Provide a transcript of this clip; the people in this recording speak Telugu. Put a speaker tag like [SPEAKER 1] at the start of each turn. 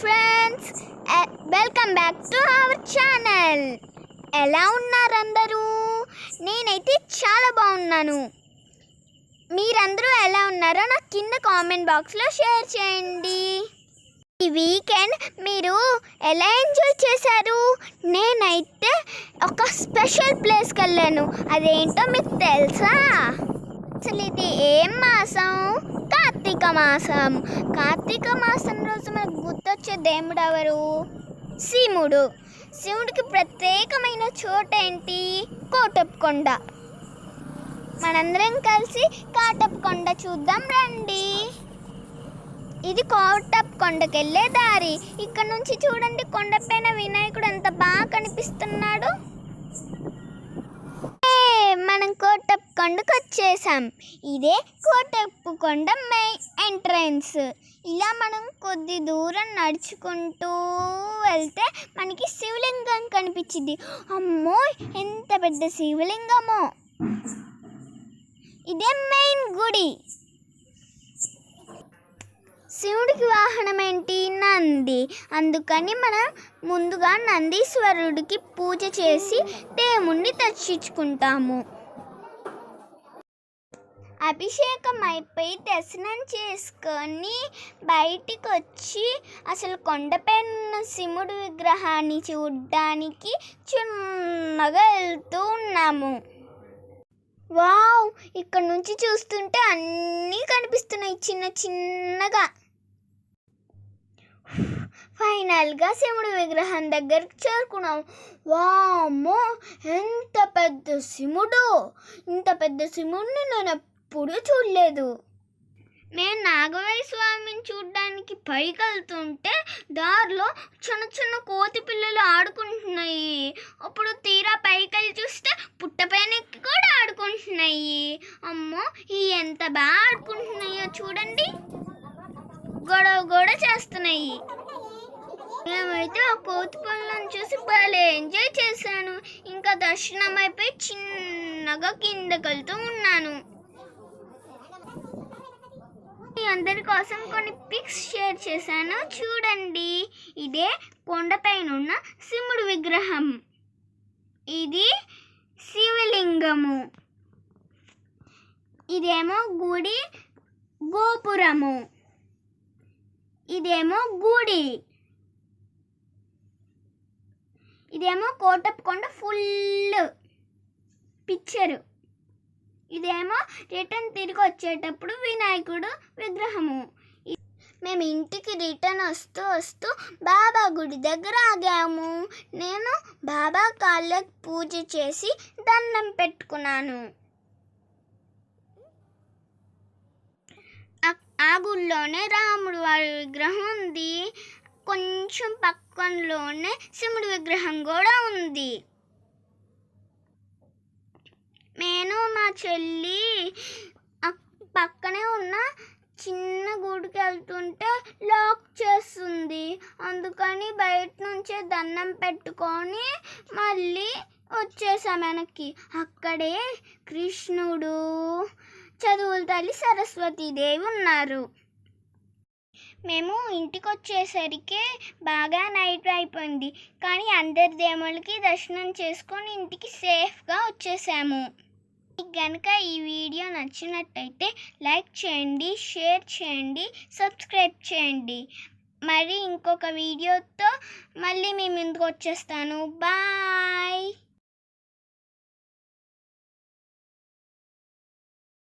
[SPEAKER 1] Friends welcome back to our channel ఎలా ఉన్నారు అందరూ నేనైతే చాలా బాగున్నాను. మీరందరూ ఎలా ఉన్నారో నాకు కింద కామెంట్ బాక్స్లో షేర్ చేయండి. ఈ వీకెండ్ మీరు ఎలా ఎంజాయ్ చేశారు? నేనైతే ఒక స్పెషల్ ప్లేస్కి వెళ్ళాను. అదేంటో మీకు తెలుసా? అసలు ఇది ఏం మాసం? కార్తీక మాసం. కార్తీక మాసం రోజు మనకు గుర్తొచ్చే దేవుడు ఎవరు శివుడు శివుడికి ప్రత్యేకమైన చోట ఏంటి కోటప్పకొండ. మనందరం కలిసి కాటప్పకొండ చూద్దాం రండి. ఇది కోటప్పకొండకి వెళ్ళే దారి. ఇక్కడ నుంచి చూడండి కొండపైన వినాయకుడు ఎంత బాగా కనిపిస్తున్నాడు. ఏ, మనం కొండకొచ్చేసాం వచ్చేసాం ఇదే కోటెప్పుకొండ మెయిన్ ఎంట్రన్స్. ఇలా మనం కొద్ది దూరం నడుచుకుంటూ వెళ్తే మనకి శివలింగం కనిపించింది. అమ్మో! ఎంత పెద్ద శివలింగమో! ఇదే మెయిన్ గుడి. శివుడికి వాహనం ఏంటి? నంది. అందుకని మనం ముందుగా నందీశ్వరుడికి పూజ చేసి దేవుణ్ణి దర్శించుకుంటాము. అభిషేకం అయిపోయి దర్శనం చేసుకొని బయటికి వచ్చి అసలు కొండపైన ఉన్న విగ్రహాన్ని చూడ్డానికి చిన్నగా వెళ్తూ ఉన్నాము. వావ్! ఇక్కడ నుంచి చూస్తుంటే అన్నీ కనిపిస్తున్నాయి చిన్న చిన్నగా. ఫైనల్గా శివుడి విగ్రహం దగ్గరికి చేరుకున్నాం. వామో ఎంత పెద్ద శివుడు ఇంత పెద్ద శివుడిని నేను ఎప్పుడూ చూడలేదు. నేను నాగవయ్య స్వామిని చూడడానికి పైకి వెళ్తుంటే దారిలో చిన్న చిన్న కోతి పిల్లలు ఆడుకుంటున్నాయి. అప్పుడు తీరా పైకి వెళ్ళి చూస్తే పుట్టపైన కూడా ఆడుకుంటున్నాయి. అమ్మో ఈ ఎంత బాగా ఆడుకుంటున్నాయో చూడండి. గొడవ గొడవ చేస్తున్నాయి. మేమైతే ఆ కోతి పనులను చూసి భలే ఎంజాయ్ చేశాను. ఇంకా దర్శనం అయిపోయి చిన్నగా కిందకెళ్తూ ఉన్నాను. మీ అందరి కోసం కొన్ని పిక్స్ షేర్ చేశాను. చూడండి. ఇదే కొండపైన ఉన్న శివుడు విగ్రహం. ఇది శివలింగము. ఇదేమో గుడి గోపురము. ఇదేమో గుడి. ఇదేమో కోటప్పకొండ ఫుల్ పిక్చరు. ఇదేమో రిటర్న్ తిరిగి వచ్చేటప్పుడు వినాయకుడు విగ్రహము. మేము ఇంటికి రిటర్న్ వస్తూ వస్తూ బాబా గుడి దగ్గర ఆగాము. నేను బాబా కాళ్ళకి పూజ చేసి దండం పెట్టుకున్నాను. ఆ- గుళ్ళోనే రాముడు వారి విగ్రహం ఉంది. కొంచెం పక్కనలోనే శివుడి విగ్రహం కూడా ఉంది నేను మా చెల్లి. అక్- పక్కనే ఉన్న చిన్న గుడికి వెళ్తుంటే లాక్ చేస్తుంది. అందుకని బయట నుంచే దండం పెట్టుకొని మళ్ళీ వచ్చేసాం వెనక్కి. అక్కడే కృష్ణుడు చదువుల తల్లి సరస్వతీదేవి ఉన్నారు. మేము ఇంటికి వచ్చేసరికి బాగా నైట్ అయిపోయింది. కానీ అందరి దేవుళ్ళకి దర్శనం చేసుకొని ఇంటికి సేఫ్గా వచ్చేసాము. మీకు కనుక ఈ వీడియో నచ్చినట్టయితే లైక్ చేయండి షేర్ చేయండి సబ్స్క్రైబ్ చేయండి. మరి ఇంకొక వీడియోతో మళ్ళీ మీ ముందుకు వచ్చేస్తాను. బాయ్!